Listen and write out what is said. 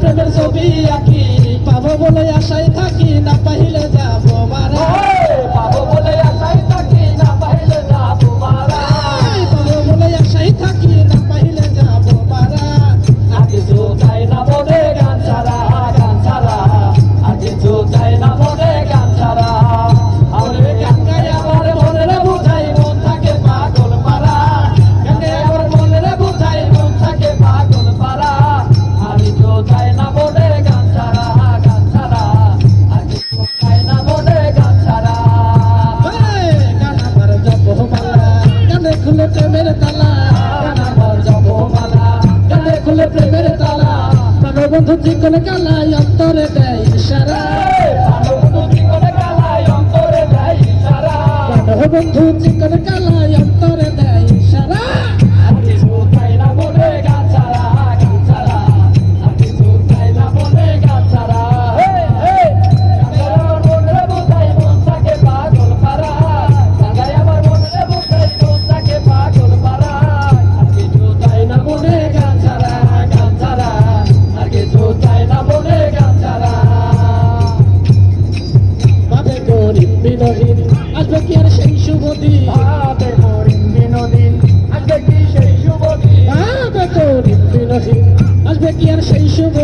প্রেমের ছবি আঁকি। পাবো বলে আশায় থাকি না পাইলে যাব মারা। খুলে প্রেমের তালা। মানবন্ধু চিকন কালাই অন্তরে দেয় ইশারা। মানবন্ধু চিকন কালাই অন্তরে দেয় ইশারা। মানবন্ধু চিকন কালা রহিম আসবে কি আর সেই শুভ